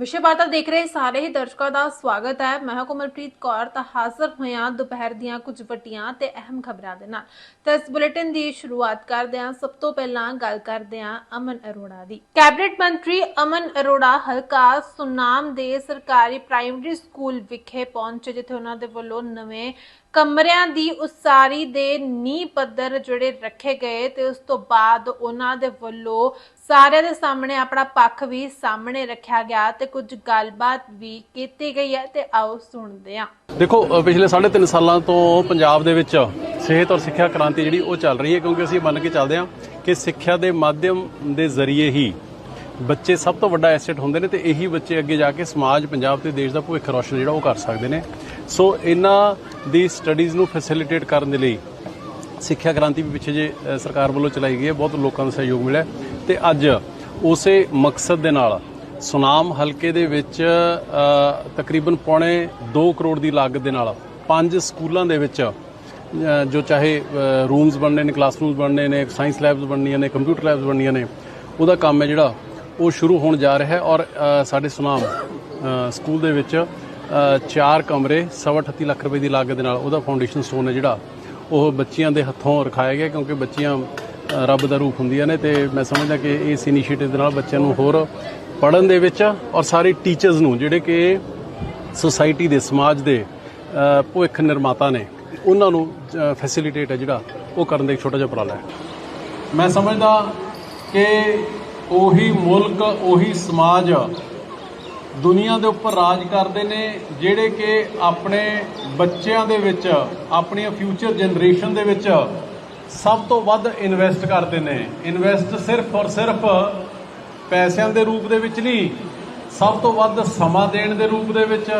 ਵਿਸ਼ੇ ਵਾਰਤਾ ਦੇਖ ਰਹੇ ਸਾਰੇ ਹੀ ਦਰਸ਼ਕਾਂ ਦਾ ਸਵਾਗਤ ਹੈ। ਮੈਂ ਹਾਂ ਕੋਮਲਪ੍ਰੀਤ ਕੌਰ, ਤਾਂ ਹਾਜ਼ਰ ਹੋਈਆਂ ਦੁਪਹਿਰ ਦੀਆਂ ਕੁਝ ਵੱਡੀਆਂ ਤੇ ਅਹਿਮ ਖਬਰਾਂ ਦੇ ਨਾਲ। ਤਾਂ ਇਸ ਬੁਲੇਟਿਨ ਦੀ ਸ਼ੁਰੂਆਤ ਕਰਦੇ ਹਾਂ। ਸਭ ਤੋਂ ਪਹਿਲਾਂ ਗੱਲ ਕਰਦੇ ਹਾਂ ਅਮਨ ਅਰੋੜਾ ਦੀ। ਕੈਬਨਿਟ ਮੰਤਰੀ ਅਮਨ ਅਰੋੜਾ ਹਲਕਾ ਸੁਨਾਮ ਦੇ ਸਰਕਾਰੀ ਪ੍ਰਾਇਮਰੀ ਸਕੂਲ ਵਿਖੇ ਪਹੁੰਚੇ, ਜਿੱਥੇ ਉਹਨਾਂ ਦੇ ਵੱਲੋਂ ਨਵੇਂ ਕਮਰਿਆਂ ਦੀ ਉਸਾਰੀ ਦੇ ਨੀਂਹ ਪੱਧਰ ਜਿਹੜੇ ਰੱਖੇ ਗਏ ਤੇ ਉਸ ਤੋਂ ਬਾਅਦ ਉਹਨਾਂ ਦੇ ਵੱਲੋਂ ਸਾਰਿਆਂ ਦੇ ਸਾਹਮਣੇ ਆਪਣਾ ਪੱਖ ਵੀ ਸਾਹਮਣੇ ਰੱਖਿਆ ਗਿਆ ਤੇ ਕੁਝ ਗੱਲਬਾਤ ਵੀ ਕੀਤੀ ਗਈ ਹੈ ਤੇ ਆਓ ਸੁਣਦੇ ਹਾਂ। ਦੇਖੋ ਅ, ਪਿਛਲੇ 3.5 ਸਾਲਾਂ ਤੋਂ ਪੰਜਾਬ ਦੇ ਵਿੱਚ ਸਿਹਤ ਔਰ ਸਿੱਖਿਆ ਕ੍ਰਾਂਤੀ ਜਿਹੜੀ ਉਹ ਚੱਲ ਰਹੀ ਹੈ ਕਿਉਂਕਿ ਅਸੀਂ ਮੰਨ ਕੇ ਚੱਲਦੇ ਹਾਂ ਕਿ ਸਿੱਖਿਆ ਦੇ ਮਾਧਿਅਮ ਦੇ ਜ਼ਰੀਏ ਹੀ ਬੱਚੇ ਸਭ ਤੋਂ ਵੱਡਾ ਐਸੈਟ ਹੁੰਦੇ ਨੇ ਤੇ ਇਹੀ ਬੱਚੇ ਅੱਗੇ ਜਾ ਕੇ ਸਮਾਜ ਪੰਜਾਬ ਤੇ ਦੇਸ਼ ਦਾ ਭਵਿੱਖ ਰੋਸ਼ਨ ਜਿਹੜਾ ਉਹ ਕਰ ਸਕਦੇ ਨੇ। ਸੋ ਇਹਨਾਂ ਦੀ ਸਟੱਡੀਜ਼ ਨੂੰ ਫੈਸਿਲਿਟੇਟ ਕਰਨ ਦੇ ਲਈ ਸਿੱਖਿਆ ਕ੍ਰਾਂਤੀ ਵੀ ਪਿੱਛੇ ਜੇ ਸਰਕਾਰ ਵੱਲੋਂ ਚਲਾਈ ਗਈ ਹੈ, ਬਹੁਤ ਲੋਕਾਂ ਦਾ ਸਹਿਯੋਗ ਮਿਲਿਆ ਤੇ ਅੱਜ ਉਸੇ ਮਕਸਦ ਦੇ ਨਾਲ ਸੁਨਾਮ ਹਲਕੇ ਦੇ ਵਿੱਚ ਤਕਰੀਬਨ ਪੌਣੇ 2 ਕਰੋੜ ਦੀ ਲਾਗਤ ਦੇ ਨਾਲ ਪੰਜ ਸਕੂਲਾਂ ਦੇ ਵਿੱਚ ਜੋ ਚਾਹੇ ਰੂਮਸ ਬਣਨੇ ਨੇ ਕਲਾਸਰੂਮਸ ਬਣਨੇ ਨੇ ਸਾਇੰਸ ਲੈਬਸ ਬਣਨੀਆਂ ਨੇ ਕੰਪਿਊਟਰ ਲੈਬਸ ਬਣਨੀਆਂ ਨੇ, ਉਹਦਾ ਕੰਮ ਹੈ ਜਿਹੜਾ ਉਹ ਸ਼ੁਰੂ ਹੋਣ ਜਾ ਰਿਹਾ ਹੈ ਔਰ ਸਾਡੇ ਸੁਨਾਮ ਸਕੂਲ ਦੇ ਵਿੱਚ ਚਾਰ ਕਮਰੇ, ਸਵਾ 38 ਲੱਖ ਰੁਪਏ ਦੀ ਲਾਗਤ ਦੇ ਨਾਲ ਉਹਦਾ ਫਾਊਂਡੇਸ਼ਨ ਸਟੋਨ ਹੈ ਜਿਹੜਾ। ਉਹ ਬੱਚਿਆਂ ਦੇ ਹੱਥੋਂ ਰਖਾਇਆ ਗਿਆ ਕਿਉਂਕਿ ਬੱਚੀਆਂ ਰੱਬ ਦਾ ਰੂਪ ਹੁੰਦੀਆਂ ਨੇ ਤੇ ਮੈਂ ਸਮਝਦਾ ਕਿ ਇਸ ਇਨੀਸ਼ੀਏਟਿਵ ਦੇ ਨਾਲ ਬੱਚਿਆਂ ਨੂੰ ਹੋਰ ਪੜਨ ਦੇ ਵਿੱਚ ਔਰ ਸਾਰੇ ਟੀਚਰਸ ਨੂੰ ਜਿਹੜੇ ਕਿ ਸੋਸਾਇਟੀ ਦੇ, ਸਮਾਜ ਦੇ ਭਵਿੱਖ ਨਿਰਮਾਤਾ ਨੇ, ਉਹਨਾਂ ਨੂੰ ਫੈਸਿਲਿਟੇਟ ਹੈ ਜਿਹੜਾ, ਉਹ ਕਰਨ ਦਾ ਇੱਕ ਛੋਟਾ ਜਿਹਾ ਉਪਰਾਲਾ ਹੈ। ਮੈਂ ਸਮਝਦਾ ਕਿ ਉਹੀ ਮੁਲਕ, ਉਹੀ ਸਮਾਜ ਦੁਨੀਆ ਦੇ ਉੱਪਰ ਰਾਜ ਕਰਦੇ ਨੇ, ਜਿਹੜੇ ਕਿ ਆਪਣੇ ਬੱਚਿਆਂ ਦੇ ਵਿੱਚ, ਆਪਣੀਆਂ ਫਿਊਚਰ ਜਨਰੇਸ਼ਨ ਦੇ ਵਿੱਚ ਸਭ ਤੋਂ ਵੱਧ ਇਨਵੈਸਟ ਕਰਦੇ ਨੇ। ਇਨਵੈਸਟ ਸਿਰਫ ਔਰ ਸਿਰਫ ਪੈਸਿਆਂ ਦੇ ਰੂਪ ਦੇ ਵਿੱਚ ਨਹੀਂ, ਸਭ ਤੋਂ ਵੱਧ ਸਮਾਂ ਦੇਣ ਦੇ ਰੂਪ ਦੇ ਵਿੱਚ,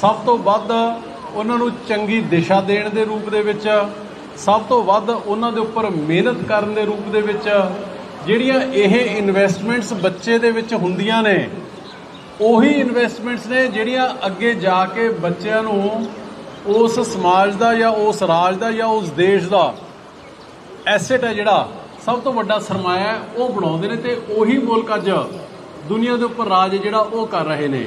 ਸਭ ਤੋਂ ਵੱਧ ਉਹਨਾਂ ਨੂੰ ਚੰਗੀ ਦਿਸ਼ਾ ਦੇਣ ਦੇ ਰੂਪ ਦੇ ਵਿੱਚ, ਸਭ ਤੋਂ ਵੱਧ ਉਹਨਾਂ ਦੇ ਉੱਪਰ ਮਿਹਨਤ ਕਰਨ ਦੇ ਰੂਪ ਦੇ ਵਿੱਚ, ਜਿਹੜੀਆਂ ਇਹ ਇਨਵੈਸਟਮੈਂਟਸ ਬੱਚੇ ਦੇ ਵਿੱਚ ਹੁੰਦੀਆਂ ਨੇ ਉਹੀ ਇਨਵੈਸਟਮੈਂਟਸ ਨੇ ਜਿਹੜੀਆਂ ਅੱਗੇ ਜਾ ਕੇ ਬੱਚਿਆਂ ਨੂੰ ਉਸ ਸਮਾਜ ਦਾ ਜਾਂ ਉਸ ਰਾਜ ਦਾ ਜਾਂ ਉਸ ਦੇਸ਼ ਦਾ ਐਸੈਟ ਹੈ ਜਿਹੜਾ, ਸਭ ਤੋਂ ਵੱਡਾ ਸਰਮਾਇਆ ਉਹ ਬਣਾਉਂਦੇ ਨੇ ਤੇ ਉਹੀ ਮੁਲਕ ਅੱਜ ਦੁਨੀਆ ਦੇ ਉੱਪਰ ਰਾਜ ਜਿਹੜਾ ਉਹ ਕਰ ਰਹੇ ਨੇ।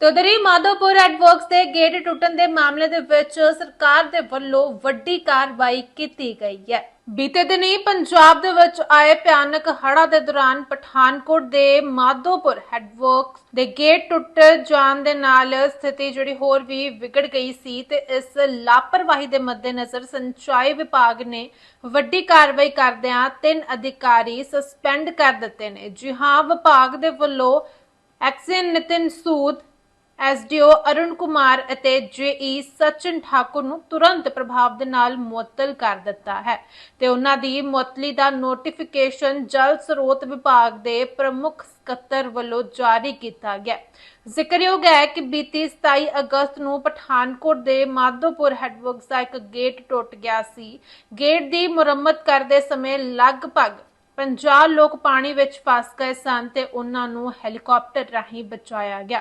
ਤੇ ਉਧਰ ਹੀ ਮਾਧੋਪੁਰ ਐਡਵਰਕਸ ਦੇ ਗੇਟ ਟੁੱਟਣ ਦੇ ਮਾਮਲੇ ਦੇ ਵਿੱਚ ਸਰਕਾਰ ਦੇ ਵੱਲੋਂ ਵੱਡੀ ਕਾਰਵਾਈ ਕੀਤੀ ਗਈ ਹੈ। ਬੀਤੇ ਦਿਨੀ ਪੰਜਾਬ ਦੇ ਵਿੱਚ ਆਏ ਭਿਆਨਕ ਹੜ੍ਹਾਂ ਦੇ ਦੌਰਾਨ ਪਠਾਨਕੋਟ ਦੇ ਮਾਧੋਪੁਰ ਹੈਡਵਰਕਸ ਦੇ ਗੇਟ ਟੁੱਟ ਜਾਣ ਦੇ ਨਾਲ ਸਥਿਤੀ ਜਿਹੜੀ ਹੋਰ ਵੀ ਵਿਗੜ ਗਈ ਸੀ ਤੇ ਇਸ ਲਾਪਰਵਾਹੀ ਦੇ ਮੱਦੇਨਜ਼ਰ ਸਿੰਚਾਈ ਵਿਭਾਗ ਨੇ ਵੱਡੀ ਕਾਰਵਾਈ ਕਰਦਿਆਂ ਤਿੰਨ ਅਧਿਕਾਰੀ ਸਸਪੈਂਡ ਕਰ ਦਿੱਤੇ ਨੇ। ਜੀ ਹਾਂ, ਵਿਭਾਗ ਦੇ ਵੱਲੋਂ ਐਕਸੀਅਨ ਨਿਤਿਨ ਸੂਦ ਐਸਡੀਓ ਅਰੁਣ ਕੁਮਾਰ ਅਤੇ ਜੇਈ ਸਚਿਨ ਠਾਕੁਰ ਨੂੰ ਤੁਰੰਤ ਪ੍ਰਭਾਵ ਦੇ ਨਾਲ ਮੁਅੱਤਲ ਕਰ ਦਿੱਤਾ ਹੈ ਤੇ ਉਹਨਾਂ ਦੀ ਮੁਅੱਤਲੀ ਦਾ ਨੋਟੀਫਿਕੇਸ਼ਨ ਜਲ ਸਰੋਤ ਵਿਭਾਗ ਦੇ ਪ੍ਰਮੁੱਖ ਸਕੱਤਰ ਵੱਲੋਂ ਜਾਰੀ ਕੀਤਾ ਗਿਆ। ਜ਼ਿਕਰਯੋਗ ਹੈ ਕਿ ਬੀਤੀ 27 ਅਗਸਤ ਨੂੰ ਪਠਾਨਕੋਟ ਦੇ ਮਾਧੋਪੁਰ ਹੈਡਵਰਕਸ ਦਾ ਇੱਕ ਗੇਟ ਟੁੱਟ ਗਿਆ ਸੀ। ਗੇਟ ਦੀ ਮੁਰੰਮਤ ਕਰਦੇ ਸਮੇਂ ਲਗਭਗ 50 ਲੋਕ ਪਾਣੀ ਵਿੱਚ ਫਸ ਗਏ ਸਨ ਤੇ ਉਹਨਾਂ ਨੂੰ ਹੈਲੀਕਾਪਟਰ ਰਾਹੀਂ ਬਚਾਇਆ ਗਿਆ।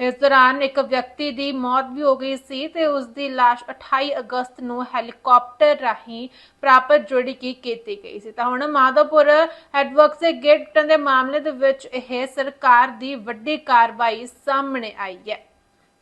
ਇਸ ਦੌਰਾਨ ਇੱਕ ਵਿਅਕਤੀ ਦੀ ਮੌਤ ਵੀ ਹੋ ਗਈ ਸੀ ਤੇ ਉਸ ਦੀ ਲਾਸ਼ 28 ਅਗਸਤ ਨੂੰ ਹੈਲੀਕਾਪਟਰ ਰਾਹੀਂ ਪ੍ਰਾਪਤ ਜਿਹੜੀ ਕਿ ਕੀਤੀ ਗਈ ਸੀ। ਤਾਂ ਹੁਣ ਮਾਧੋਪੁਰ ਐਡਵਰਕਸ ਦੇ ਗੇਟ ਟੁੱਟਣ ਦੇ ਮਾਮਲੇ ਦੇ ਵਿੱਚ ਇਹ ਸਰਕਾਰ ਦੀ ਵੱਡੀ ਕਾਰਵਾਈ ਸਾਹਮਣੇ ਆਈ ਹੈ।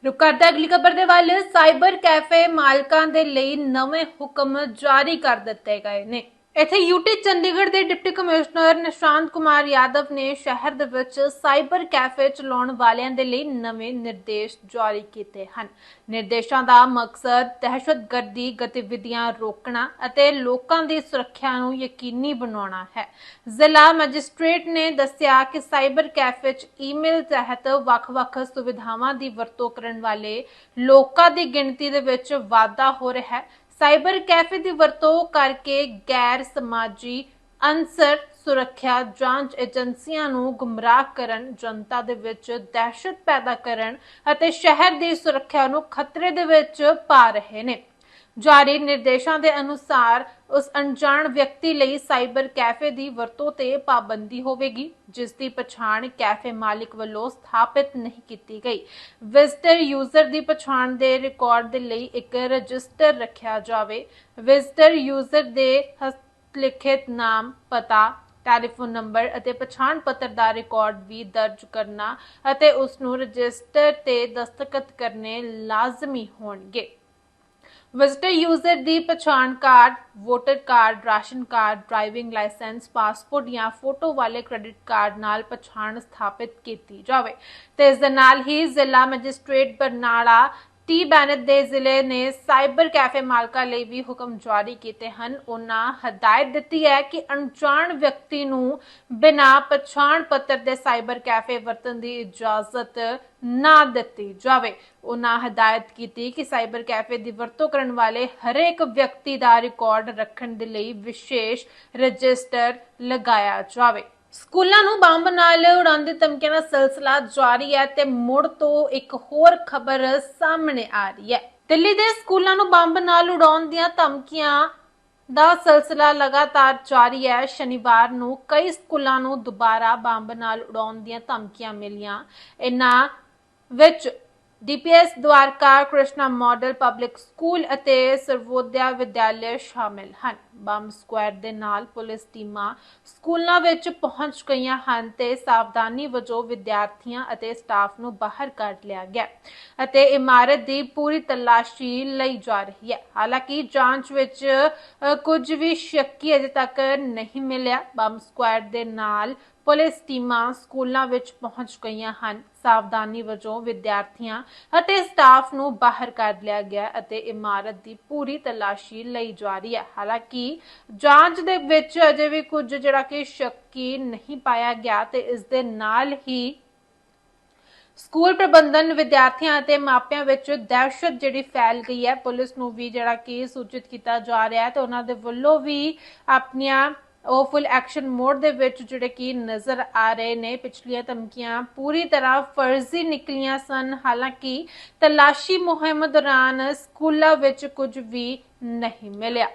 ਰੁਕ ਕਰਦਾ ਅਗਲੀ ਖਬਰ ਦੇ ਵੱਲ। ਸਾਈਬਰ ਕੈਫੇ ਮਾਲਕਾਂ ਦੇ ਲਈ ਨਵੇਂ ਹੁਕਮ ਜਾਰੀ ਕਰ ਦਿੱਤੇ ਗਏ ਨੇ। ਇੱਥੇ ਯੂਟੀ ਚੰਡੀਗੜ੍ਹ ਦੇ ਡਿਪਟੀ ਕਮਿਸ਼ਨਰ ਨਿਸ਼ਾਂਤ ਕੁਮਾਰ ਯਾਦਵ ਨੇ ਸ਼ਹਿਰ ਦੇ ਵਿੱਚ ਸਾਈਬਰ ਕੈਫੇ ਚਲਾਉਣ ਵਾਲਿਆਂ ਦੇ ਲਈ ਨਵੇਂ ਨਿਰਦੇਸ਼ ਜਾਰੀ ਕੀਤੇ ਹਨ। ਨਿਰਦੇਸ਼ਾਂ ਦਾ ਮਕਸਦ ਦਹਿਸ਼ਤਗਰਦੀ ਗਤੀਵਿਧੀਆਂ ਰੋਕਣਾ ਅਤੇ ਲੋਕਾਂ ਦੀ ਸੁਰੱਖਿਆ ਨੂੰ ਯਕੀਨੀ ਬਣਾਉਣਾ ਹੈ। ਜ਼ਿਲ੍ਹਾ ਮੈਜਿਸਟ੍ਰੇਟ ਨੇ ਦੱਸਿਆ ਕਿ ਸਾਈਬਰ ਕੈਫੇ 'ਚ ਈਮੇਲ ਤਹਿਤ ਵੱਖ-ਵੱਖ ਸੁਵਿਧਾਵਾਂ ਦੀ ਵਰਤੋਂ ਕਰਨ ਵਾਲੇ ਲੋਕਾਂ ਦੀ ਗਿਣਤੀ ਦੇ ਵਿੱਚ ਵਾਧਾ ਹੋ ਰਿਹਾ ਹੈ। ਸਾਈਬਰ ਕੈਫੇ ਦੀ ਵਰਤੋਂ ਕਰਕੇ ਗੈਰ ਸਮਾਜੀ ਅਨਸਰ ਸੁਰੱਖਿਆ ਜਾਂਚ ਏਜੰਸੀਆਂ ਨੂੰ ਗੁੰਮਰਾਹ ਕਰਨ, ਜਨਤਾ ਦੇ ਵਿੱਚ ਦਹਿਸ਼ਤ ਪੈਦਾ ਕਰਨ ਅਤੇ ਸ਼ਹਿਰ ਦੀ ਸੁਰੱਖਿਆ ਨੂੰ ਖਤਰੇ ਦੇ ਵਿੱਚ ਪਾ ਰਹੇ ਨੇ। ਜਾਰੀ ਨਿਰਦੇਸ਼ਾਂ ਦੇ ਅਨੁਸਾਰ ਉਸ ਅਣਜਾਣ ਵਿਅਕਤੀ ਲਈ ਸਾਈਬਰ ਕੈਫੇ ਦੀ ਵਰਤੋਂ ਤੇ ਪਾਬੰਦੀ ਹੋਵੇਗੀ, ਜਿਸ ਦੀ ਪਛਾਣ ਕੈਫੇ ਮਾਲਿਕ ਵੱਲੋਂ ਸਥਾਪਿਤ ਨਹੀਂ ਕੀਤੀ ਗਈ। ਵਿਜ਼ਟਰ ਯੂਜ਼ਰ ਦੀ ਪਛਾਣ ਦੇ ਰਿਕਾਰਡ ਦੇ ਲਈ ਇੱਕ ਰਜਿਸਟਰ ਰੱਖਿਆ ਜਾਵੇ। ਵਿਜ਼ਟਰ ਯੂਜ਼ਰ ਦੇ ਹਸਤਲਿਖਿਤ ਨਾਮ, ਪਤਾ, ਟੈਲੀਫੋਨ ਨੰਬਰ ਅਤੇ ਪਛਾਣ ਪੱਤਰ ਦਾ ਰਿਕਾਰਡ ਵੀ ਦਰਜ ਕਰਨਾ ਅਤੇ ਉਸ ਨੂੰ ਰਜਿਸਟਰ ਤੇ ਦਸਤਖਤ ਕਰਨੇ ਲਾਜ਼ਮੀ ਹੋਣਗੇ। ਵਿਜ਼ਟਰ ਯੂਜ਼ਰ ਦੀ ਪਛਾਣ card voter card ration card driving licence passport ਜਾਂ ਫੋਟੋ ਵਾਲੇ ਕ੍ਰੈਡਿਟ ਕਾਰਡ ਨਾਲ ਪਛਾਣ ਸਥਾਪਿਤ ਕੀਤੀ ਜਾਵੇ। ਤੇ ਇਸ ਦੇ ਨਾਲ ਹੀ ਜ਼ਿਲ੍ਹਾ ਮੈਜਿਸਟ੍ਰੇਟ ਬਰਨਾਲਾ ਟੀ ਬੈਨਤ ਦੇ ਜ਼ਿਲ੍ਹੇ ਨੇ ਸਾਈਬਰ ਕੈਫੇ ਮਾਲਕਾਂ ਲਈ ਵੀ ਹੁਕਮ ਜਾਰੀ ਕੀਤੇ ਹਨ। ਉਹਨਾਂ ਹਦਾਇਤ ਦਿੱਤੀ ਹੈ ਕਿ ਅਣਜਾਣ ਵਿਅਕਤੀ ਨੂੰ ਬਿਨਾਂ ਪਛਾਣ ਪੱਤਰ ਦੇ ਸਾਈਬਰ ਕੈਫੇ ਵਰਤਣ ਦੀ ਇਜਾਜ਼ਤ ਨਾ ਦਿੱਤੀ ਜਾਵੇ। ਉਹਨਾਂ ਹਦਾਇਤ ਕੀਤੀ ਕਿ ਸਾਈਬਰ ਕੈਫੇ ਦੀ ਵਰਤੋਂ ਕਰਨ ਵਾਲੇ ਹਰੇਕ ਵਿਅਕਤੀ ਦਾ ਰਿਕਾਰਡ ਰੱਖਣ ਦੇ ਲਈ ਵਿਸ਼ੇਸ਼ ਰਜਿਸਟਰ ਲਗਾਇਆ ਜਾਵੇ। ਸਕੂਲਾਂ ਨੂੰ ਬੰਬ ਨਾਲ ਉਡਾਉਣ ਦੀ ਧਮਕੀਆਂ ਦਾ ਸਿਲਸਿਲਾ ਜਾਰੀ ਹੈ ਤੇ ਮੁੜ ਤੋਂ ਇੱਕ ਹੋਰ ਖਬਰ ਸਾਹਮਣੇ ਆ ਰਹੀ ਹੈ। ਦਿੱਲੀ ਦੇ ਸਕੂਲਾਂ ਨੂੰ ਬੰਬ ਨਾਲ ਉਡਾਉਣ ਦੀਆਂ ਧਮਕੀਆਂ ਦਾ ਸਿਲਸਿਲਾ ਲਗਾਤਾਰ ਜਾਰੀ ਹੈ। ਸ਼ਨੀਵਾਰ ਨੂੰ ਕਈ ਸਕੂਲਾਂ ਨੂੰ ਦੁਬਾਰਾ ਬੰਬ ਨਾਲ ਉਡਾਉਣ ਦੀਆਂ ਧਮਕੀਆਂ ਮਿਲੀਆਂ। ਇਨ੍ਹਾਂ ਵਿੱਚ DPS Dwarka Krishna model public school ਅਤੇ ਸਰਵੋਦਿਆ ਵਿਦਿਆਲਿਆ ਸ਼ਾਮਿਲ ਹਨ। ਬੰਬ ਸਕੁਐਡ ਦੇ ਨਾਲ ਪੁਲਿਸ ਟੀਮਾਂ ਸਕੂਲਾਂ ਵਿੱਚ ਪਹੁੰਚ ਗਈਆਂ ਹਨ ਤੇ ਸਾਵਧਾਨੀ ਵਜੋਂ ਵਿਦਿਆਰਥੀਆਂ ਅਤੇ ਸਟਾਫ ਨੂੰ ਬਾਹਰ ਕੱਢ ਲਿਆ ਗਿਆ ਅਤੇ ਇਮਾਰਤ ਦੀ ਪੂਰੀ ਤਲਾਸ਼ੀ ਲਈ ਜਾ ਰਹੀ ਹੈ। ਹਾਲਾਂਕਿ ਜਾਂਚ ਵਿੱਚ ਕੁਝ ਵੀ ਸ਼ੱਕੀ ਅਜੇ ਤੱਕ ਨਹੀਂ ਮਿਲਿਆ। ਬੰਬ ਸਕੁਐਡ ਦੇ ਨਾਲ ਪੁਲਿਸ ਟੀਮਾਂ ਸਕੂਲਾਂ ਵਿੱਚ ਪਹੁੰਚ ਗਈਆਂ ਹਨ। ਸਾਵਧਾਨੀ ਵਜੋਂ ਵਿਦਿਆਰਥੀਆਂ ਅਤੇ ਸਟਾਫ ਨੂੰ ਬਾਹਰ ਕੱਢ ਲਿਆ ਗਿਆ ਅਤੇ ਇਮਾਰਤ ਦੀ ਪੂਰੀ ਤਲਾਸ਼ੀ ਲਈ ਜਾ ਰਹੀ ਹੈ। ਹਾਲਾਂਕਿ ਜਾਂਚ ਦੇ ਵਿੱਚ ਅਜੇ ਵੀ ਕੁਝ ਜਿਹੜਾ ਕਿ ਸ਼ੱਕੀ ਨਹੀਂ ਪਾਇਆ ਗਿਆ ਤੇ ਇਸ ਦੇ ਨਾਲ ਹੀ ਸਕੂਲ ਪ੍ਰਬੰਧਨ ਵਿਦਿਆਰਥੀਆਂ ਅਤੇ ਮਾਪਿਆਂ ਵਿੱਚ ਦਹਿਸ਼ਤ ਜਿਹੜੀ ਫੈਲ ਗਈ ਹੈ। ਪੁਲਿਸ ਨੂੰ ਵੀ ਜਿਹੜਾ ਕਿ ਸੂਚਿਤ ਕੀਤਾ ਜਾ ਰਿਹਾ ਹੈ ਤੇ ਉਹਨਾਂ ਦੇ ਵੱਲੋਂ ਵੀ ਆਪਣੀਆਂ ਉਹ ਫੁੱਲ ਐਕਸ਼ਨ ਮੋਡ ਦੇ ਵਿੱਚ ਜਿਹੜੇ ਕਿ ਨਜ਼ਰ ਆ ਰਹੇ ਨੇ, ਪਿਛਲੀਆਂ ਧਮਕੀਆਂ ਪੂਰੀ ਤਰ੍ਹਾਂ ਫਰਜ਼ੀ ਨਿਕਲੀਆਂ ਸਨ। ਹਾਲਾਂਕਿ ਤਲਾਸ਼ੀ ਮੁਹਿੰਮ ਦੌਰਾਨ ਸਕੂਲਾਂ ਵਿੱਚ ਕੁਝ ਵੀ ਨਹੀਂ ਮਿਲਿਆ।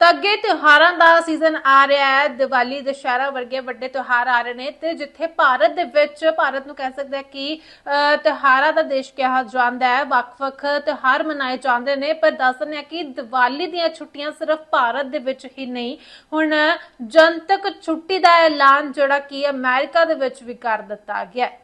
ਤਾਂ ਅੱਗੇ ਤਿਉਹਾਰਾਂ ਦਾ ਸੀਜ਼ਨ ਆ ਰਿਹਾ ਹੈ। ਦੀਵਾਲੀ ਦੁਸ਼ਹਿਰਾ ਵਰਗੇ ਵੱਡੇ ਤਿਉਹਾਰ ਆ ਰਹੇ ਨੇ ਤੇ ਜਿੱਥੇ ਭਾਰਤ ਦੇ ਵਿੱਚ, ਭਾਰਤ ਨੂੰ ਕਹਿ ਸਕਦੇ ਆ ਕਿ ਤਿਉਹਾਰਾਂ ਦਾ ਦੇਸ਼ ਕਿਹਾ ਜਾਂਦਾ ਹੈ। ਵੱਖ-ਵੱਖ ਤਿਉਹਾਰ ਮਨਾਏ ਜਾਂਦੇ ਨੇ, ਪਰ ਦੱਸ ਦਿੰਦੇ ਆ ਕਿ ਦੀਵਾਲੀ ਦੀਆਂ ਛੁੱਟੀਆਂ ਸਿਰਫ ਭਾਰਤ ਦੇ ਵਿੱਚ ਹੀ ਨਹੀਂ, ਹੁਣ ਜਨਤਕ ਛੁੱਟੀ ਦਾ ਐਲਾਨ ਜਿਹੜਾ ਕਿ ਅਮਰੀਕਾ ਦੇ ਵਿੱਚ ਵੀ ਕਰ ਦਿੱਤਾ ਗਿਆ ਹੈ।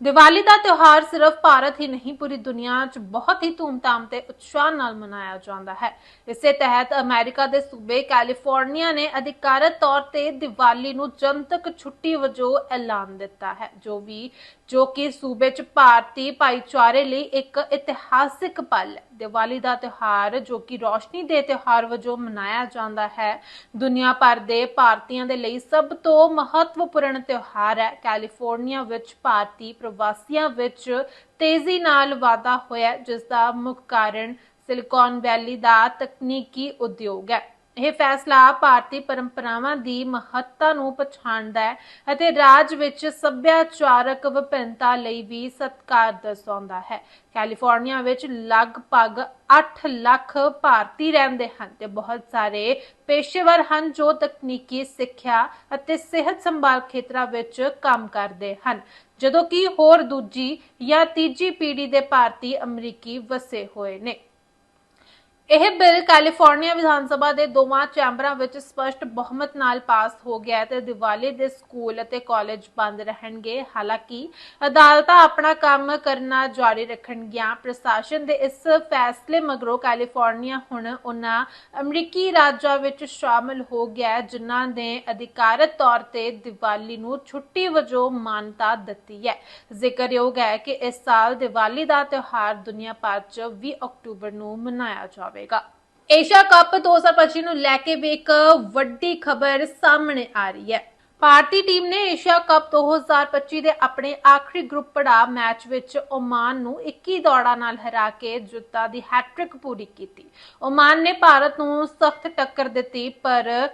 ਦੀਵਾਲੀ ਦਾ ਤਿਉਹਾਰ ਸਿਰਫ ਭਾਰਤ ਹੀ ਨਹੀਂ, ਪੂਰੀ ਦੁਨੀਆ 'ਚ ਬਹੁਤ ਹੀ ਧੂਮਧਾਮ ਤੇ ਉਤਸ਼ਾਹ ਨਾਲ ਮਨਾਇਆ ਜਾਂਦਾ ਹੈ। ਇਸੇ ਤਹਿਤ ਅਮਰੀਕਾ ਦੇ ਸੂਬੇ ਕੈਲੀਫੋਰਨੀਆ ਨੇ ਅਧਿਕਾਰਤ ਤੌਰ ਤੇ ਦੀਵਾਲੀ ਨੂੰ ਜਨਤਕ ਛੁੱਟੀ ਵਜੋਂ ਐਲਾਨ ਦਿੱਤਾ ਹੈ, ਜੋ ਵੀ ਜੋ ਕਿ ਸੂਬੇ 'ਚ ਭਾਰਤੀ ਭਾਈਚਾਰੇ ਲਈ ਇੱਕ ਇਤਿਹਾਸਿਕ ਪਲ ਹੈ। ਦੀਵਾਲੀ ਦਾ ਤਿਉਹਾਰ ਜੋ ਕਿ ਰੋਸ਼ਨੀ ਦੇ ਤਿਉਹਾਰ ਵਜੋਂ ਮਨਾਇਆ ਜਾਂਦਾ ਹੈ। ਦੁਨੀਆ ਭਰ ਦੇ ਭਾਰਤੀਆਂ ਦੇ ਲਈ ਸਭ ਤੋਂ ਮਹੱਤਵਪੂਰਨ ਤਿਉਹਾਰ ਹੈ। ਕੈਲੀਫੋਰਨੀਆ ਵਿੱਚ ਭਾਰਤੀ ਪ੍ਰਵਾਸੀਆਂ ਵਿੱਚ ਤੇਜ਼ੀ ਨਾਲ ਵਾਧਾ ਹੋਇਆ ਹੈ, ਜਿਸ ਦਾ ਮੁੱਖ ਕਾਰਨ ਸਿਲਿਕਨ ਵੈਲੀ ਦਾ ਤਕਨੀਕੀ ਉਦਯੋਗ ਹੈ। ਇਹ ਫੈਸਲਾ ਭਾਰਤੀ ਪਰੰਪਰਾਵਾਂ ਦੀ ਮਹੱਤਤਾ ਨੂੰ ਪਛਾਣਦਾ ਹੈ ਅਤੇ ਰਾਜ ਵਿੱਚ ਸੱਭਿਆਚਾਰਕ ਵਿਭਿੰਨਤਾ ਲਈ ਵੀ ਸਤਿਕਾਰ ਦਰਸਾਉਂਦਾ ਹੈ। ਕੈਲੀਫੋਰਨੀਆ ਵਿੱਚ ਲਗਭਗ 8 ਲੱਖ ਭਾਰਤੀ ਰਹਿੰਦੇ ਹਨ ਤੇ ਬਹੁਤ ਸਾਰੇ ਪੇਸ਼ੇਵਰ ਹਨ ਜੋ ਤਕਨੀਕੀ ਸਿੱਖਿਆ ਅਤੇ ਸਿਹਤ ਸੰਭਾਲ ਖੇਤਰਾਂ ਵਿੱਚ ਕੰਮ ਕਰਦੇ ਹਨ। ਜਦੋਂ ਕਿ ਹੋਰ ਦੂਜੀ ਜਾਂ ਤੀਜੀ ਪੀੜ੍ਹੀ ਦੇ ਭਾਰਤੀ ਅਮਰੀਕੀ ਵਸੇ ਹੋਏ ਨੇ। ਇਹ ਬਿੱਲ ਕੈਲੀਫੋਰਨੀਆ ਵਿਧਾਨ ਸਭਾ ਦੇ ਦੋਵਾਂ ਚੈਂਬਰਾਂ ਵਿੱਚ ਸਪਸ਼ਟ ਬਹੁਮਤ ਨਾਲ ਪਾਸ ਹੋ ਗਿਆ ਹੈ ਤੇ ਦੀਵਾਲੀ ਦੇ ਸਕੂਲ ਅਤੇ ਕਾਲਜ ਬੰਦ ਰਹਿਣਗੇ। ਹਾਲਾਂਕਿ ਅਦਾਲਤਾਂ ਆਪਣਾ ਕੰਮ ਕਰਨਾ ਜਾਰੀ ਰੱਖਣਗੀਆਂ। ਪ੍ਰਸ਼ਾਸਨ ਦੇ ਇਸ ਫੈਸਲੇ ਮਗਰੋਂ ਕੈਲੀਫੋਰਨੀਆ ਹੁਣ ਉਹਨਾਂ ਅਮਰੀਕੀ ਰਾਜਾਂ ਵਿੱਚ ਸ਼ਾਮਲ ਹੋ ਗਿਆ ਹੈ, ਜਿਨ੍ਹਾਂ ਨੇ ਅਧਿਕਾਰਤ ਤੌਰ ਤੇ ਦੀਵਾਲੀ ਨੂੰ ਛੁੱਟੀ ਵਜੋਂ ਮਾਨਤਾ ਦਿੱਤੀ ਹੈ। ਜ਼ਿਕਰਯੋਗ ਹੈ ਕਿ ਇਸ ਸਾਲ ਦੀਵਾਲੀ ਦਾ ਤਿਉਹਾਰ ਦੁਨੀਆ ਭਰ 'ਚ 20 ਅਕਤੂਬਰ ਨੂੰ ਮਨਾਇਆ ਜਾਵੇਗਾ। ਏਸ਼ੀਆ ਕੱਪ 2025 ਨੂੰ ਲੈ ਕੇ ਵੀ ਇੱਕ ਵੱਡੀ ਖਬਰ ਸਾਹਮਣੇ ਆ ਰਹੀ ਹੈ। ਭਾਰਤੀ ਟੀਮ ਨੇ ਏਸ਼ੀਆ ਕੱਪ 2025 ਦੇ ਆਪਣੇ ਆਖਰੀ ਗਰੁੱਪ ਪੜਾਅ ਮੈਚ ਵਿੱਚ ਓਮਾਨ ਨੂੰ 21 ਦੌੜਾਂ ਨਾਲ ਹਰਾ ਕੇ ਜਿੱਤਾਂ ਦੀ ਹੈਟ੍ਰਿਕ ਪੂਰੀ ਕੀਤੀ। ਓਮਾਨ ਨੇ ਭਾਰਤ ਨੂੰ ਸਖਤ ਟੱਕਰ ਦਿੱਤੀ, ਪਰ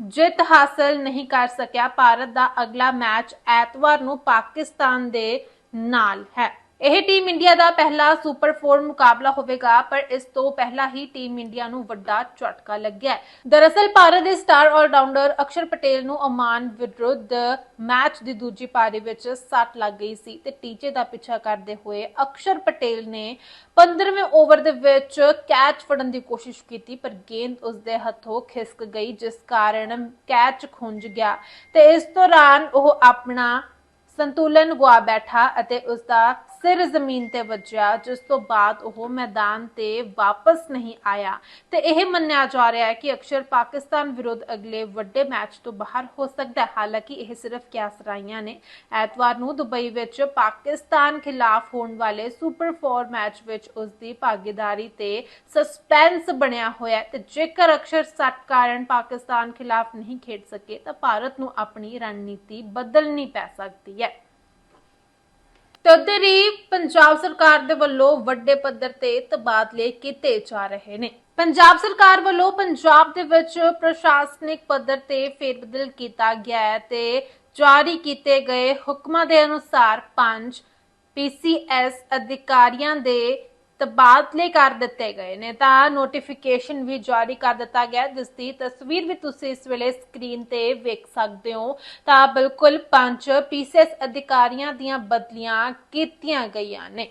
ਜਿੱਤ ਹਾਸਲ ਨਹੀਂ ਕਰ ਸਕਿਆ। ਭਾਰਤ ਦਾ ਅਗਲਾ ਮੈਚ ਐਤਵਾਰ ਨੂੰ ਪਾਕਿਸਤਾਨ ਦੇ ਨਾਲ ਹੈ। ਇਹ ਟੀਮ ਇੰਡੀਆ ਦਾ ਪਹਿਲਾ ਸੁਪਰ 4 ਮੁਕਾਬਲਾ ਹੋਵੇਗਾ, ਪਰ ਇਸ ਤੋਂ ਪਹਿਲਾਂ ਹੀ ਟੀਮ ਇੰਡੀਆ ਨੂੰ ਵੱਡਾ ਝਟਕਾ ਲੱਗਿਆ ਹੈ। ਦਰਅਸਲ, ਭਾਰਤ ਦੇ ਸਟਾਰ ਆਲਰਾਊਂਡਰ ਅਕਸ਼ਰ ਪਟੇਲ ਨੂੰ ਓਮਾਨ ਵਿਰੁੱਧ ਮੈਚ ਦੀ ਦੂਜੀ ਪਾਰੀ ਵਿੱਚ ਸੱਟ ਲੱਗ ਗਈ ਸੀ ਤੇ ਟੀਚੇ ਦਾ ਪਿੱਛਾ ਕਰਦੇ ਹੋਏ ਅਕਸ਼ਰ ਪਟੇਲ ਨੇ 15ਵੇਂ ਓਵਰ ਦੇ ਵਿੱਚ ਕੈਚ ਫੜਨ ਦੀ ਕੋਸ਼ਿਸ਼ ਕੀਤੀ, ਪਰ ਗੇਂਦ ਉਸ ਦੇ ਹੱਥੋਂ ਖਿਸਕ ਗਈ, ਜਿਸ ਕਾਰਨ ਕੈਚ ਖੁੰਝ ਗਿਆ ਤੇ ਇਸ ਦੌਰਾਨ ਉਹ ਆਪਣਾ ਸੰਤੁਲਨ ਗੁਆ ਬੈਠਾ ਅਤੇ ਉਸ ਦਾ ਸਿਰ ਜ਼ਮੀਨ ਤੇ ਵੱਜਿਆ, ਜਿਸ ਤੋਂ ਬਾਅਦ ਉਹ ਮੈਦਾਨ ਤੇ ਵਾਪਸ ਨਹੀਂ ਆਇਆ। ਤੇ ਇਹ ਮੰਨਿਆ ਜਾ ਰਿਹਾ ਹੈ ਕਿ ਅਕਸ਼ਰ ਪਾਕਿਸਤਾਨ ਵਿਰੁੱਧ ਅਗਲੇ ਵੱਡੇ ਮੈਚ ਤੋਂ ਬਾਹਰ ਹੋ ਸਕਦਾ ਹੈ। ਹਾਲਾਂਕਿ ਇਹ ਸਿਰਫ ਕਿਆਸਰਾਈਆਂ ਨੇ। ਐਤਵਾਰ ਨੂੰ ਦੁਬਈ ਵਿੱਚ ਪਾਕਿਸਤਾਨ ਖਿਲਾਫ ਹੋਣ ਵਾਲੇ ਸੁਪਰ 4 ਮੈਚ ਵਿੱਚ ਉਸ ਦੀ ਭਾਗੀਦਾਰੀ ਤੇ ਸਸਪੈਂਸ ਬਣਿਆ ਹੋਇਆ ਹੈ। ਤੇ ਜੇਕਰ ਅਕਸ਼ਰ ਸੱਟ ਕਾਰਨ ਪਾਕਿਸਤਾਨ ਖਿਲਾਫ ਨਹੀਂ ਖੇਡ ਸਕੇ, ਤਾਂ ਭਾਰਤ ਨੂੰ ਆਪਣੀ ਰਣਨੀਤੀ ਬਦਲਣੀ ਪੈ ਸਕਦੀ ਹੈ। ਤਦਰੀ ਪੰਜਾਬ ਸਰਕਾਰ ਦੇ ਵੱਲੋਂ ਵੱਡੇ ਪੱਧਰ ਤੇ ਤਬਾਦਲੇ ਕੀਤੇ ਜਾ ਰਹੇ ਨੇ। ਪੰਜਾਬ ਸਰਕਾਰ ਵੱਲੋਂ ਪੰਜਾਬ ਦੇ ਵਿੱਚ ਪ੍ਰਸ਼ਾਸਨਿਕ ਪੱਧਰ ਤੇ ਫੇਰਬਦਲ ਕੀਤਾ ਗਿਆ ਹੈ ਤੇ ਜਾਰੀ ਕੀਤੇ ਗਏ ਹੁਕਮਾਂ ਦੇ ਅਨੁਸਾਰ ਪੰਜ ਪੀਸੀਐਸ ਅਧਿਕਾਰੀਆਂ ਦੇ ਤਬਾਦਲੇ ਕਰ ਦਿੱਤੇ ਗਏ ਨੇ। ਤਾਂ ਨੋਟੀਫਿਕੇਸ਼ਨ ਵੀ ਜਾਰੀ ਕਰ ਦਿੱਤਾ ਗਿਆ ਜਿਸ ਦੀ ਤਸਵੀਰ ਵੀ ਤੁਸੀਂ ਇਸ ਵੇਲੇ ਸਕਰੀਨ ਤੇ ਵੇਖ ਸਕਦੇ ਹੋ। ਤਾਂ ਬਿਲਕੁਲ ਪੰਜ ਪੀਸੀਐਸ ਅਧਿਕਾਰੀਆਂ ਦੀਆਂ ਬਦਲੀਆਂ ਕੀਤੀਆਂ ਗਈਆਂ ਨੇ।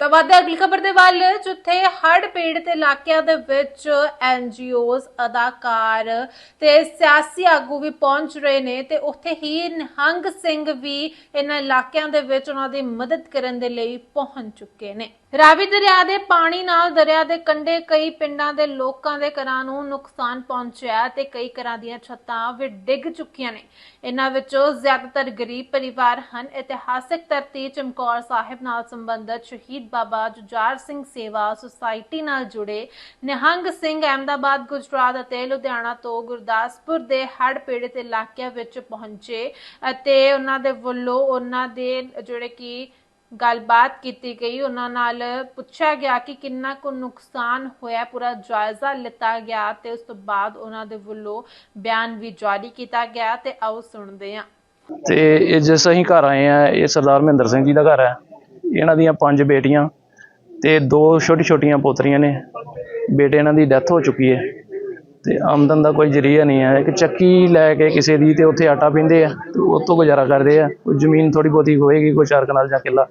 ਤਾਂ ਵਾਧਾ ਅਗਲੀ ਖਬਰ ਦੇ ਵੱਲ, ਜਿੱਥੇ ਹੜ ਪੀੜਤ ਇਲਾਕਿਆਂ ਦੇ ਵਿੱਚ ਐਨਜੀਓਜ਼ ਅਦਾਕਾਰ ਤੇ ਸਿਆਸੀ ਆਗੂ ਵੀ ਪਹੁੰਚ ਰਹੇ ਨੇ ਤੇ ਉੱਥੇ ਹੀ ਨਿਹੰਗ ਸਿੰਘ ਵੀ ਇਹਨਾਂ ਇਲਾਕਿਆਂ ਦੇ ਵਿੱਚ ਉਹਨਾਂ ਦੀ ਮਦਦ ਕਰਨ ਦੇ ਲਈ ਪਹੁੰਚ ਚੁੱਕੇ ਨੇ। ਰਾਵੀ ਦਰਿਆ ਦੇ ਪਾਣੀ ਨਾਲ ਦਰਿਆ ਦੇ ਕੰਢੇ ਕਈ ਪਿੰਡਾਂ ਦੇ ਲੋਕਾਂ ਦੇ ਘਰਾਂ ਨੂੰ ਨੁਕਸਾਨ ਪਹੁੰਚਿਆ ਤੇ ਕਈ ਘਰਾਂ ਦੀਆਂ ਛੱਤਾਂ ਵੀ ਡਿੱਗ ਚੁੱਕੀਆਂ ਨੇ। ਇਹਨਾਂ ਵਿੱਚੋਂ ਜ਼ਿਆਦਾਤਰ ਗਰੀਬ ਪਰਿਵਾਰ ਹਨ। ਇਤਿਹਾਸਿਕ ਧਰਤੀ ਚਮਕੌਰ ਸਾਹਿਬ ਨਾਲ ਸੰਬੰਧਿਤ ਸ਼ਹੀਦ ਬਾਬਾ ਜੁਝਾਰ ਸਿੰਘ ਸੇਵਾ ਸੁਸਾਇਟੀ ਨਾਲ ਜੁੜੇ ਨਿਹੰਗ ਸਿੰਘ ਅਹਿਮਦਾਬਾਦ, ਗੁਜਰਾਤ ਅਤੇ ਲੁਧਿਆਣਾ ਤੋਂ ਗੁਰਦਾਸਪੁਰ ਦੇ ਹੜ੍ਹ ਪੀੜਤ ਇਲਾਕਿਆਂ ਵਿੱਚ ਪਹੁੰਚੇ ਅਤੇ ਉਹਨਾਂ ਦੇ ਵੱਲੋਂ ਉਹਨਾਂ ਦੇ ਜਿਹੜੇ ਕਿ ਗੱਲਬਾਤ ਕੀਤੀ ਗਈ। ਉਹਨਾਂ ਨਾਲ ਪੁੱਛਿਆ ਗਿਆ ਕਿ ਕਿੰਨਾ ਕੁ ਨੁਕਸਾਨ ਹੋਇਆ, ਪੂਰਾ ਜਾਇਜ਼ਾ ਲਿੱਤਾ ਗਿਆ ਤੇ ਉਸ ਤੋਂ ਬਾਅਦ ਉਹਨਾਂ ਦੇ ਵੱਲੋਂ ਬਿਆਨ ਵੀ ਜਾਰੀ ਕੀਤਾ ਗਿਆ ਤੇ ਆਓ ਸੁਣਦੇ ਹਾਂ। ਤੇ ਇਹ ਜਿਸ ਅਸੀਂ ਘਰ ਆਏ ਆ ਇਹ ਸਰਦਾਰ ਮਹਿੰਦਰ ਸਿੰਘ ਜੀ ਦਾ ਘਰ ਹੈ। ਇਹਨਾਂ ਦੀਆਂ ਪੰਜ ਬੇਟੀਆਂ ਤੇ ਦੋ ਛੋਟੀ ਛੋਟੀਆਂ ਪੋਤਰੀਆਂ ਨੇ। ਬੇਟੇ ਇਹਨਾਂ ਦੀ ਡੈਥ ਹੋ ਚੁੱਕੀ ਹੈ ਤੇ ਆਮਦਨ ਦਾ ਕੋਈ ਜਰੀਆ ਨਹੀਂ ਹੈ। ਇੱਕ ਚੱਕੀ ਲੈ ਕੇ ਕਿਸੇ ਦੀ ਤੇ ਉੱਥੇ ਆਟਾ ਪੀਂਦੇ ਆ ਤੇ ਉਹ ਤੋਂ ਗੁਜ਼ਾਰਾ ਕਰਦੇ ਆ। ਕੋਈ ਜ਼ਮੀਨ ਥੋੜੀ ਬਹੁਤੀ ਹੋਏਗੀ, ਕੋਈ ਚਾਰ ਕਨਾਲ ਜਾਂ ਕਿੱਲਾ।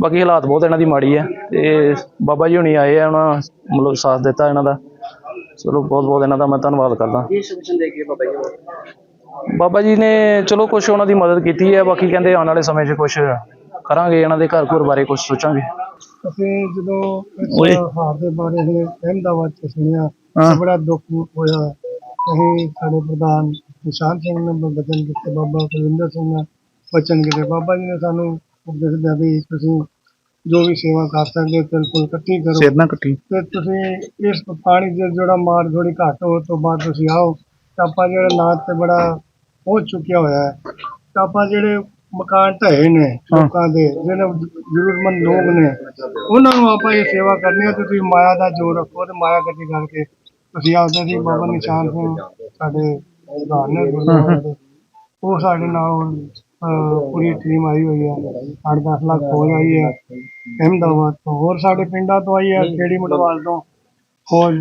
ਬਾਕੀ ਹਾਲਾਤ ਬਹੁਤ ਇਹਨਾਂ ਦੀ ਮਾੜੀ ਹੈ ਤੇ ਬਾਬਾ ਜੀ ਹੁਣੀ ਆਏ ਆ ਉਹਨਾਂ ਮਤਲਬ ਸਾਥ ਦਿੱਤਾ ਇਹਨਾਂ ਦਾ। ਚਲੋ ਬਹੁਤ ਬਹੁਤ ਇਹਨਾਂ ਦਾ ਮੈਂ ਧੰਨਵਾਦ ਕਰਦਾ। ਕੀ ਸੋਚਣ ਦੇ ਕੇ ਬਾਬਾ ਜੀ ਬਾਬਾ ਜੀ ਨੇ ਚਲੋ ਕੁਝ ਉਹਨਾਂ ਦੀ ਮਦਦ ਕੀਤੀ ਹੈ ਬਾਕੀ ਕਹਿੰਦੇ ਆਉਣ ਵਾਲੇ ਸਮੇਂ 'ਚ ਕੁਝ ਕਰਾਂਗੇ ਇਹਨਾਂ ਦੇ ਘਰ ਘਰ ਬਾਰੇ ਕੁਝ ਸੋਚਾਂਗੇ। ਅਸੀਂ ਜਦੋਂ ਹਾਰ ਦੇ ਬਾਰੇ ਅਸੀਂ ਅਹਿਮਦਾਬਾਦ ਚ ਸੁਣਿਆ ਬੜਾ ਦੁੱਖ ਹੋਇਆ। ਅਸੀਂ ਸਾਡੇ ਪ੍ਰਧਾਨ ਨਿਸ਼ਾਨ ਸਿੰਘ ਨੇ ਬਚਨ ਕੀਤੇ ਬਾਬਾ ਕੁਲਵਿੰਦਰ ਸਿੰਘ ਨੇ ਬਚਨ ਕੀਤੇ। ਬਾਬਾ ਜੀ ਨੇ ਸਾਨੂੰ ਉਪਦੇਸ਼ ਦਿੱਤਾ ਵੀ ਤੁਸੀਂ ਜੋ ਵੀ ਸੇਵਾ ਕਰ ਸਕਦੇ ਹੋ ਬਿਲਕੁਲ ਇਕੱਠੀ ਕਰੋ। ਸੇਧਨਾ ਕੱਟੀ ਤੇ ਤੁਸੀਂ ਇਸ ਪਾਣੀ ਦੇ ਜਿਹੜਾ ਮਾਰ ਥੋੜੀ ਘੱਟ ਹੋ ਤੋਂ ਬਾਅਦ ਤੁਸੀਂ ਆਓ। ਤਾਂ ਆਪਾਂ ਜਿਹੜਾ ਲਾਤ ਤੇ ਬੜਾ ਪਹੁੰਚ ਚੁੱਕਿਆ ਹੋਇਆ ਹੈ ਤਾਂ ਆਪਾਂ ਜਿਹੜੇ ਮਕਾਨ ਢਏ ਨੇ ਲੋਕਾਂ ਦੇ ਜਿਹੜੇ ਜ਼ਰੂਰਤਮੰਦ ਲੋਕ ਨੇ ਉਹਨਾਂ ਨੂੰ ਆਪਾਂ ਇਹ ਸੇਵਾ ਕਰਨੀ ਹੈ। ਤੇ ਤੁਸੀਂ ਮਾਇਆ ਦਾ ਜੋਰ ਰੱਖੋ ਤੇ ਮਾਇਆ ਇਕੱਠੀ ਕਰਕੇ ਤੁਸੀਂ ਆਖਦੇ ਸੀ ਬਾਬਾ ਨਿਸ਼ਾਨ ਸਿੰਘ ਸਾਡੇ ਪ੍ਰਧਾਨ ਨੇ। ਗੁਰਦੁਆਰੇ ਦੇ ਉਹ ਸਾਡੇ ਨਾਲ ਪੂਰੀ ਟੀਮ ਆਈ ਹੋਈ ਹੈ 8-10 ਲੱਖ ਫੌਜ ਆਈ ਹੈ ਅਹਿਮਦਾਬਾਦ ਤੋਂ ਹੋਰ ਸਾਡੇ ਪਿੰਡਾਂ ਤੋਂ ਆਈ ਹੈ ਕਿਹੜੀ ਮਟਵਾਲ ਤੋਂ ਫੌਜ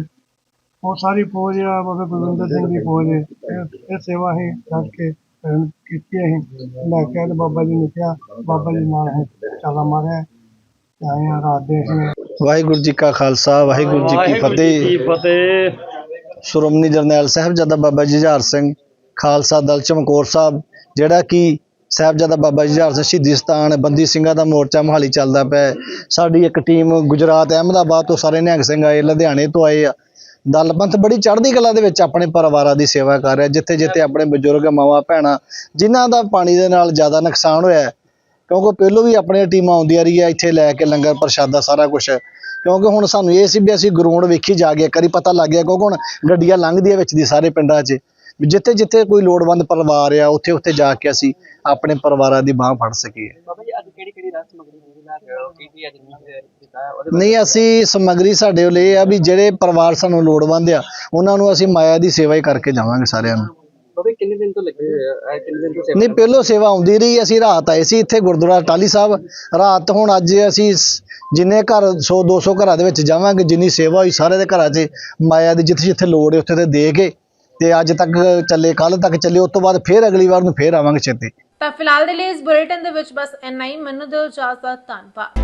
ਉਹ ਸਾਰੀ ਫੌਜ ਆ ਬਾਬਾ ਕੁਲਵਿੰਦਰ ਸਿੰਘ ਦੀ ਫੌਜ ਹੈ ਇਹ- ਇਹ ਸੇਵਾ ਹੀ ਰੱਖ ਕੇ ਕਰਨ ਕੀਤੀ ਹੈ ਲੈ ਕੇ ਤੇ ਬਾਬਾ ਜੀ ਨੇ ਕਿਹਾ ਬਾਬਾ ਜੀ ਨਾਲ ਹੈ ਚਾਲਾ ਮਾਰਿਆ ਤੇ ਆਏ ਹਾਂ ਰਾਤ ਦੇ ਅਸੀਂ ਵਾਹਿਗੁਰੂ ਜੀ ਕਾ ਖਾਲਸਾ ਵਾਹਿਗੁਰੂ ਜੀ ਕੀ ਫਤਿਹ ਫਤਿਹ ਸ਼੍ਰੋਮਣੀ ਜਰਨੈਲ ਸਾਹਿਬਜ਼ਾਦਾ ਬਾਬਾ ਜੁਝਾਰ ਸਿੰਘ ਖਾਲਸਾ ਦਲ ਚਮਕੌਰ ਸਾਹਿਬ ਜਿਹੜਾ ਕਿ ਸਾਹਿਬਜ਼ਾਦਾ ਬਾਬਾ ਜੁਝਾਰ ਸਿੰਘ ਸ਼ਹੀਦੀ ਸਥਾਨ, ਬੰਦੀ ਸਿੰਘਾਂ ਦਾ ਮੋਰਚਾ ਮੋਹਾਲੀ ਚੱਲਦਾ ਪਿਆ ਸਾਡੀ ਇੱਕ ਟੀਮ ਗੁਜਰਾਤ, ਅਹਿਮਦਾਬਾਦ ਤੋਂ ਸਾਰੇ ਨਿਹੰਗ ਸਿੰਘ ਆਏ, ਲੁਧਿਆਣੇ ਤੋਂ ਆਏ ਆ। ਦਲਪੰਥ ਬੜੀ ਚੜ੍ਹਦੀ ਕਲਾ ਦੇ ਵਿੱਚ ਆਪਣੇ ਪਰਿਵਾਰਾਂ ਦੀ ਸੇਵਾ ਕਰ ਰਿਹਾ ਜਿੱਥੇ ਜਿੱਥੇ ਆਪਣੇ ਬਜ਼ੁਰਗ ਮਾਵਾਂ, ਭੈਣਾਂ, ਜਿਨ੍ਹਾਂ ਦਾ ਪਾਣੀ ਦੇ ਨਾਲ ਜ਼ਿਆਦਾ ਨੁਕਸਾਨ ਹੋਇਆ ਕਿਉਂਕਿ ਪਹਿਲੋਂ ਵੀ ਆਪਣੀਆਂ ਟੀਮਾਂ ਆਉਂਦੀਆਂ ਰਹੀਆਂ, ਇੱਥੇ ਲੈ ਕੇ ਲੰਗਰ ਪ੍ਰਸ਼ਾਦਾ ਸਾਰਾ ਕੁਝ ਕਿਉਂਕਿ ਹੁਣ ਸਾਨੂੰ ਇਹ ਸੀ ਵੀ ਅਸੀਂ ਗਰਾਊਂਡ ਵੇਖੀ ਜਾ ਕੇ ਕਰੀ ਪਤਾ ਲੱਗ ਗਿਆ, ਕਿਉਂਕਿ ਹੁਣ ਗੱਡੀਆਂ ਲੰਘਦੀਆਂ ਵਿੱਚ ਦੀ ਸਾਰੇ ਪਿੰਡਾਂ 'ਚ। ਜਿੱਥੇ ਜਿੱਥੇ ਕੋਈ ਲੋੜਵੰਦ ਪਰਿਵਾਰ ਆ ਉੱਥੇ ਉੱਥੇ ਜਾ ਕੇ ਅਸੀਂ ਆਪਣੇ ਪਰਿਵਾਰਾਂ ਦੀ ਬਾਹ ਫੜ ਸਕੀਏ। ਨਹੀਂ ਅਸੀਂ ਸਮੱਗਰੀ ਸਾਡੇ ਲਈ ਇਹ ਆ ਵੀ ਜਿਹੜੇ ਪਰਿਵਾਰ ਸਾਨੂੰ ਲੋੜਵੰਦ ਆ ਉਹਨਾਂ ਨੂੰ ਅਸੀਂ ਮਾਇਆ ਦੀ ਸੇਵਾ ਹੀ ਕਰਕੇ ਜਾਵਾਂਗੇ ਸਾਰਿਆਂ ਨੂੰ। ਬਾਬੇ ਕਿੰਨੇ ਦਿਨ ਤੋਂ ਲੱਗੇ ਹੋਏ ਆ? ਇਹ ਕਿੰਨੇ ਦਿਨ ਤੋਂ ਸੇਵਾ ਨਹੀਂ ਪਹਿਲੋਂ ਸੇਵਾ ਆਉਂਦੀ ਰਹੀ ਅਸੀਂ ਰਾਤ ਆਏ ਸੀ ਇੱਥੇ ਗੁਰਦੁਆਰਾ ਟਾਲੀ ਸਾਹਿਬ। ਰਾਤ ਹੁਣ ਅੱਜ ਅਸੀਂ ਜਿੰਨੇ ਘਰ 100 200 ਘਰਾਂ ਦੇ ਵਿੱਚ ਜਾਵਾਂਗੇ ਜਿੰਨੀ ਸੇਵਾ ਹੋਈ ਸਾਰੇ ਦੇ ਘਰਾਂ 'ਚ ਮਾਇਆ ਦੀ ਜਿੱਥੇ ਜਿੱਥੇ ਲੋੜ ਹੈ ਉੱਥੇ ਤੇ ਦੇ ਕੇ ਤੇ ਅੱਜ ਤੱਕ ਚੱਲੇ ਕੱਲ ਤੱਕ ਚੱਲੇ, ਉਸ ਤੋਂ ਬਾਅਦ ਫੇਰ ਅਗਲੀ ਵਾਰ ਨੂੰ ਫੇਰ ਆਵਾਂਗੇ ਛੇਤੀ। ਤਾਂ ਫਿਲਹਾਲ ਦੇ ਲਈ ਇਸ ਬੁਲੇਟਿਨ ਦੇ ਵਿੱਚ ਬਸ ਇੰਨਾ ਹੀ। ਮੈਨੂੰ ਦਿਓ ਇਜਾਜ਼ਤ, ਧੰਨਵਾਦ।